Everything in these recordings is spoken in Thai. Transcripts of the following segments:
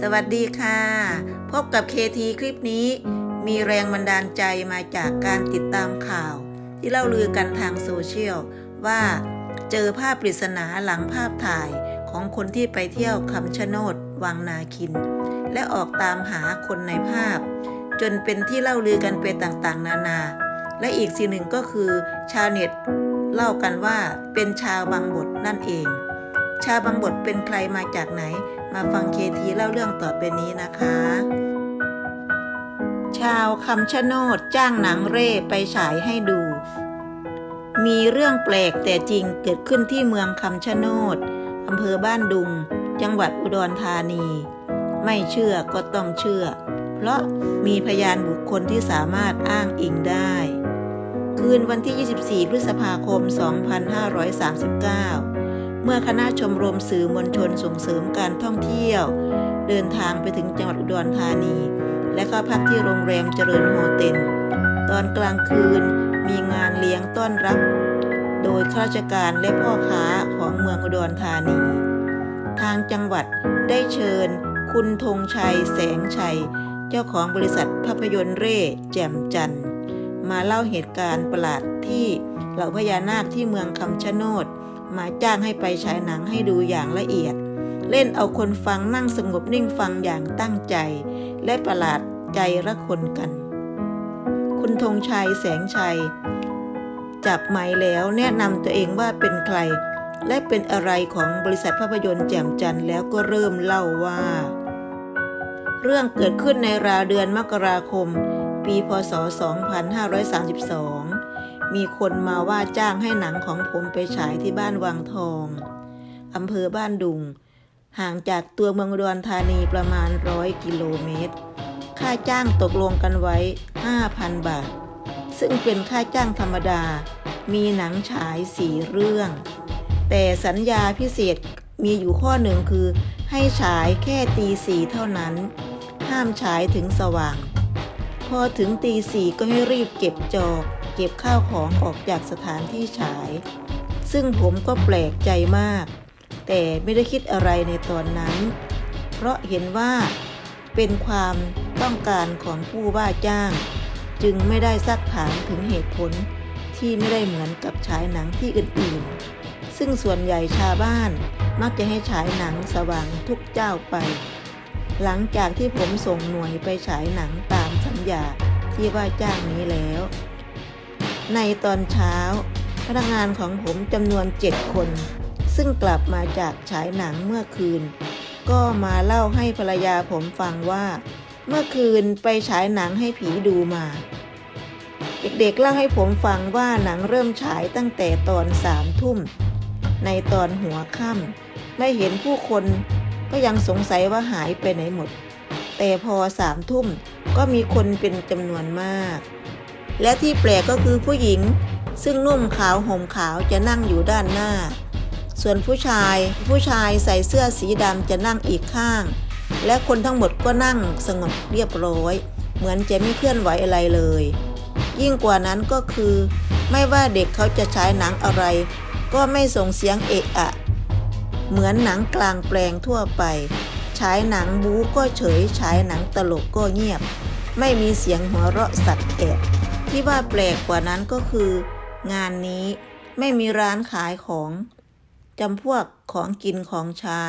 สวัสดีค่ะ พบกับ KT คลิปนี้ มีแรงบันดาลใจมาจากการติดตามข่าว ที่เล่าลือกันทางโซเชียล ว่าเจอภาพปริศนาหลังภาพถ่ายของคนที่ไปเที่ยวคำชะโนดวังนาคิน และออกตามหาคนในภาพ จนเป็นที่เล่าลือกันไปต่างๆ นานา และอีกสิ่งหนึ่งก็คือชาวเน็ตเล่ากันว่าเป็นชาวบางบทนั่นเอง ชาวบางบทเป็นใครมาจากไหน มาฟังเคทีเล่าเรื่องต่อไปนี้นะคะ ชาวคำชะโนดจ้างหนังเร่ไปฉายให้ดู มีเรื่องแปลกแต่จริงเกิดขึ้นที่เมืองคำชะโนดอำเภอบ้านดุง จังหวัดอุดรธานี ไม่เชื่อก็ต้องเชื่อ เพราะมีพยานบุคคลที่สามารถอ้างอิงได้ คืนวันที่ 24 พฤษภาคม 2539 เมื่อคณะชมรมสื่อมวลชนส่งเสริมการท่องเที่ยว เดินทางไปถึงจังหวัดอุดรธานี และเข้าพักที่โรงแรมเจริญโฮเต็ลตอนกลางคืนมีงานเลี้ยงต้อนรับ โดยข้าราชการและพ่อค้าของเมืองอุดรธานี ทางจังหวัดได้เชิญ คุณธงชัยแสงชัย เจ้าของบริษัทภาพยนตร์เร่แจ่มจันทร์มาเล่าเหตุการณ์ประหลาดที่เหล่าพญานาคที่เมืองคำชะโนด มาจ้างให้ไปฉายหนังให้ดูอย่างละเอียด เล่นเอาคนฟังนั่งสงบนิ่งฟังอย่างตั้งใจ และประหลาดใจระคนกัน คุณธงชัยแสงชัย จับไม้แล้วแนะนำตัวเองว่าเป็นใคร และเป็นอะไรของบริษัทภาพยนตร์แจ่มจันทร์แล้วก็เริ่มเล่าว่า เรื่องเกิดขึ้นในราวเดือนมกราคม ปีพศ 2532 มีคนมาว่าจ้างให้หนังของผมไปฉายที่บ้านวังทองอำเภอบ้านดุง ห่างจากตัวเมืองอุดรธานีประมาณร้อยกิโลเมตร ค่าจ้างตกลงกันไว้ 5,000 บาท ซึ่งเป็นค่าจ้างธรรมดา มีหนังฉายสี่เรื่อง แต่สัญญาพิเศษมีอยู่ข้อหนึ่งคือ ให้ฉายแค่ตีสีเท่านั้น ห้ามฉายถึงสว่าง พอถึงตีสีก็ให้รีบเก็บจอ เก็บข้าวของออกจากสถานที่ฉาย ซึ่งผมก็แปลกใจมาก แต่ไม่ได้คิดอะไรในตอนนั้น เพราะเห็นว่าเป็นความต้องการของผู้ว่าจ้าง จึงไม่ได้ซักถามถึงเหตุผลที่ไม่ได้เหมือนกับฉายหนังที่อื่นๆ ซึ่งส่วนใหญ่ชาวบ้านมักจะให้ฉายหนังสว่างทุกเจ้าไป หลังจากที่ผมส่งหน่วยไปฉายหนังตามสัญญาที่ว่าจ้างนี้แล้ว ในตอนเช้า พนักงานของผมจำนวนเจ็ดคน ซึ่งกลับมาจากฉายหนังเมื่อคืน ก็มาเล่าให้ภรรยาผมฟังว่า เมื่อคืนไปฉายหนังให้ผีดูมา เด็กๆเล่าให้ผมฟังว่าหนังเริ่มฉายตั้งแต่ตอนสามทุ่ม ในตอนหัวค่ำไม่เห็นผู้คนก็ยังสงสัยว่าหายไปไหนหมด แต่พอสามทุ่มก็มีคนเป็นจำนวนมาก และที่แปลกก็คือผู้หญิง ซึ่งนุ่มขาวห่มขาวจะนั่งอยู่ด้านหน้า ส่วนผู้ชายผู้ชายใส่เสื้อสีดำจะนั่งอีกข้าง และคนทั้งหมดก็นั่งสงบเรียบร้อย เหมือนจะไม่เคลื่อนไหวอะไรเลย ยิ่งกว่านั้นก็คือ ไม่ว่าเด็กเขาจะฉายหนังอะไร ก็ไม่ส่งเสียงเอะอะ เหมือนหนังกลางแปลงทั่วไปฉายหนังบู๊ก็เฉยฉายหนังตลกก็เงียบ ไม่มีเสียงหัวเราะสัตว์แอบ ที่ว่าแปลกกว่านั้นก็คือ งานนี้ไม่มีร้านขายของจำพวกของกินของใช้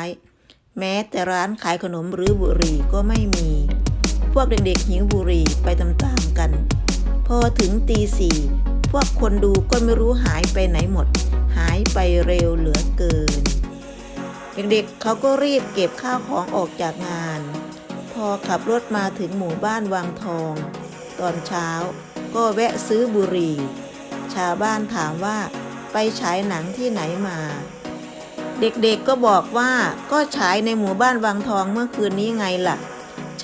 แม้แต่ร้านขายขนมหรือบุหรี่ก็ไม่มี พวกเด็กๆหิวบุหรี่ไปตามๆกัน พอถึงตีสี่พวกคนดูก็ไม่รู้หายไปไหนหมด หายไปเร็วเหลือเกิน เด็กๆเขาก็รีบเก็บข้าวของออกจากงาน พอขับรถมาถึงหมู่บ้านวังทอง ตอนเช้า ก็แวะซื้อบุหรี่ ชาวบ้านถามว่าไปฉายหนังที่ไหนมา เด็กๆก็บอกว่าก็ฉายในหมู่บ้านวังทองเมื่อคืนนี้ไงล่ะ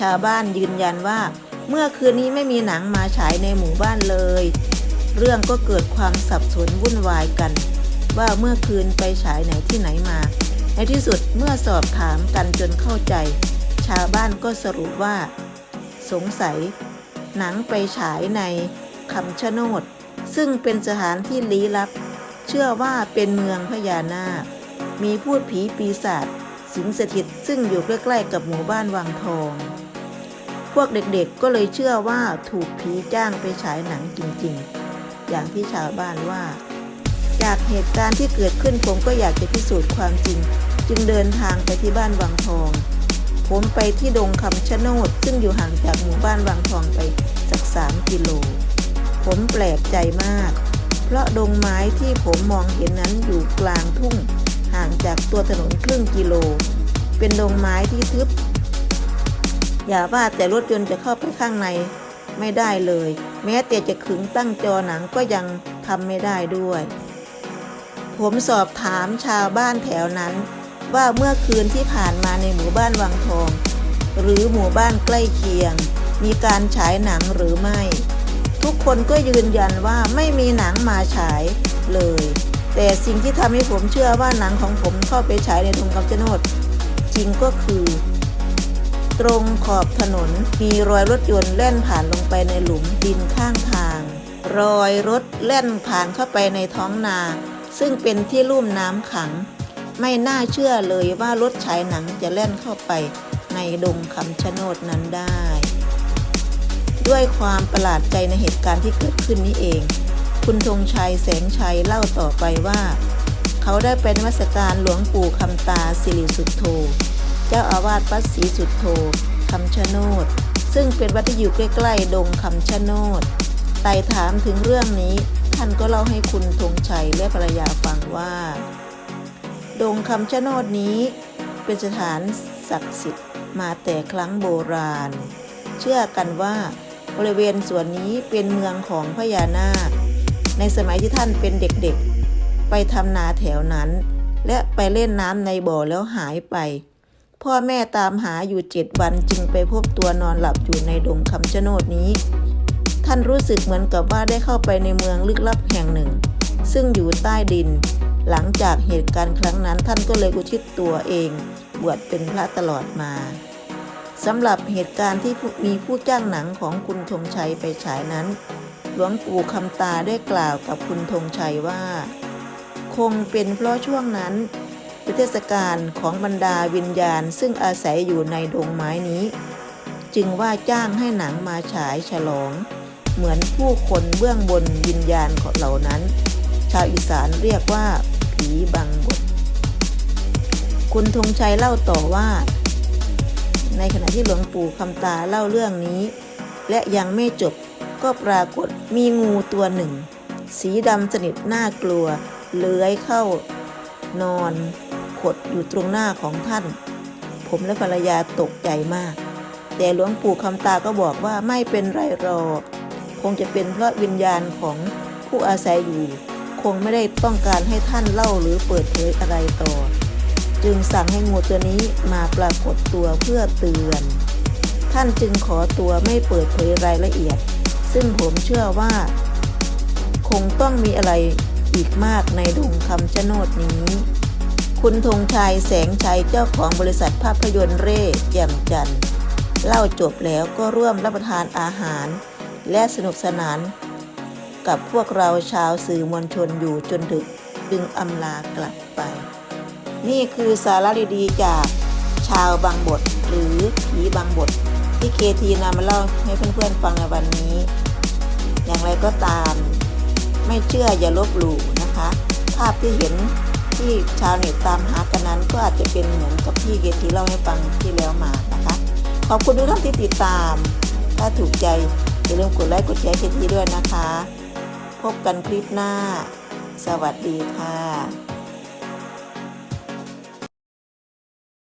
ชาวบ้านยืนยันว่า เมื่อคืนนี้ไม่มีหนังมาฉายในหมู่บ้านเลย เรื่องก็เกิดความสับสนวุ่นวายกัน ว่าเมื่อคืนไปฉายไหนที่ไหนมา ในที่สุดเมื่อสอบถามกันจนเข้าใจ ชาวบ้านก็สรุปว่า สงสัย หนังไปฉายใน คำชะโนด ซึ่งเป็นสถานที่ลี้ลับ เชื่อว่าเป็นเมืองพญานาค มีพูดผีปีศาจสิงสถิตซึ่งอยู่ใกล้ๆกับหมู่บ้านวังทอง พวกเด็กๆก็เลยเชื่อว่าถูกผีจ้างไปฉายหนังจริงๆ อย่างที่ชาวบ้านว่า จากเหตุการณ์ที่เกิดขึ้นผมก็อยากจะพิสูจน์ความจริง จึงเดินทางไปที่บ้านวังทอง ผมไปที่ดงคำชะโนด ซึ่งอยู่ห่างจากหมู่บ้านวังทองไปสักสามกิโล ผมแปลกใจมาก เพราะดงไม้ที่ผมมองเห็นนั้นอยู่กลางทุ่ง ห่างจากตัวถนนครึ่งกิโล เป็นดงไม้ที่ทึบ อย่าว่าแต่รถยนต์จะเข้าไปข้างในไม่ได้เลย แม้แต่จะขึงตั้งจอหนังก็ยังทำไม่ได้ด้วย ผมสอบถามชาวบ้านแถวนั้น ว่าเมื่อคืนที่ผ่านมาในหมู่บ้านวังทอง หรือหมู่บ้านใกล้เคียง มีการฉายหนังหรือไม่ ทุกคนก็ยืนยันว่าไม่มีหนังมาฉายเลย แต่สิ่งที่ทำให้ผมเชื่อว่าหนังของผมเข้าไปฉายในดงคำชะโนดจริงก็คือ ตรงขอบถนนมีรอยรถยนต์แล่นผ่านลงไปในหลุมดินข้างทาง รอยรถแล่นผ่านเข้าไปในท้องนา ซึ่งเป็นที่ลุ่มน้ำขัง ไม่น่าเชื่อเลยว่ารถฉายหนังจะแล่นเข้าไปในดงคำชะโนดนั้นได้ ด้วยความประหลาดใจในเหตุการณ์ที่เกิดขึ้นนี้เอง คุณธงชัยแสงชัยเล่าต่อไปว่า เขาได้เป็นมัสการหลวงปู่คำตาสิริสุทโธ เจ้าอาวาสวัดศรีสุทโธคำชะโนดซึ่งเป็นวัดที่อยู่ใกล้ๆดงคำชะโนดไต่ถามถึงเรื่องนี้ท่านก็เล่าให้คุณธงชัยและภรรยาฟังว่า ดงคำชะโนดนี้ เป็นสถานศักดิ์สิทธิ์มาแต่ครั้งโบราณ เชื่อกันว่า บริเวณส่วนนี้เป็นเมืองของพญานาค ในสมัยที่ท่านเป็นเด็กๆ ไปทำนาแถวนั้น และไปเล่นน้ำในบ่อแล้วหายไป พ่อแม่ตามหาอยู่เจ็ดวันจึงไปพบตัวนอนหลับอยู่ในดงคำชะโนดนี้ ท่านรู้สึกเหมือนกับว่าได้เข้าไปในเมืองลึกลับแห่งหนึ่ง ซึ่งอยู่ใต้ดิน หลังจากเหตุการณ์ครั้งนั้นท่านก็เลยอุทิศตัวเอง บวชเป็นพระตลอดมา สำหรับเหตุการณ์ที่มีผู้จ้างหนังของคุณธงชัยไปฉายนั้น หลวงปู่คำตาได้กล่าวกับคุณธงชัยว่า คงเป็นเพราะช่วงนั้นเป็นเทศกาลของบรรดาวิญญาณ ซึ่งอาศัยอยู่ในดงไม้นี้ จึงว่าจ้างให้หนังมาฉายฉลอง เหมือนผู้คนเบื้องบนวิญญาณของเหล่านั้น ชาวอีสานเรียกว่าผีบังบดคุณธงชัยเล่าต่อว่า ในขณะที่หลวงปู่คำตาเล่าเรื่องนี้ และยังไม่จบก็ปรากฏมีงูตัวหนึ่ง สีดำสนิทน่ากลัว เลื้อยเข้า นอนขดอยู่ตรงหน้าของท่าน ผมและภรรยาตกใจมาก แต่หลวงปู่คำตาก็บอกว่าไม่เป็นไรรอ คงจะเป็นเพราะวิญญาณของผู้อาศัยอยู่ คงไม่ได้ต้องการให้ท่านเล่าหรือเปิดเผยอะไรต่อ จึงสั่งให้งูตัวนี้มาปรากฏตัวเพื่อเตือน ท่านจึงขอตัวไม่เปิดเผยรายละเอียด ซึ่งผมเชื่อว่า คงต้องมีอะไรอีกมากในดงคำชะโนดนี้ คุณธงชัยแสงชัยเจ้าของบริษัทภาพยนตร์เร่แจ่มจันทร์เล่าจบแล้วก็ร่วมรับประทานอาหาร และสนุกสนาน กับพวกเราชาวสื่อมวลชนอยู่จนดึกจึงอำลากลับไป นี่คือสาระดีๆจากชาวบางบท หรือผีบางบท ที่เคทีนำมาเล่าให้เพื่อนๆฟังในวันนี้ อย่างไรก็ตาม ไม่เชื่ออย่าลบหลู่นะคะ ภาพที่เห็นที่ชาวเน็ตตามหากันนั้นก็อาจจะเป็นเหมือนกับที่เคทีเล่าให้ฟังที่แล้วมานะคะ ขอบคุณทุกท่านที่ติดตาม ถ้าถูกใจอย่าลืมกดไลค์กดแชร์เคทีด้วยนะคะ พบกันคลิปหน้า สวัสดีค่ะ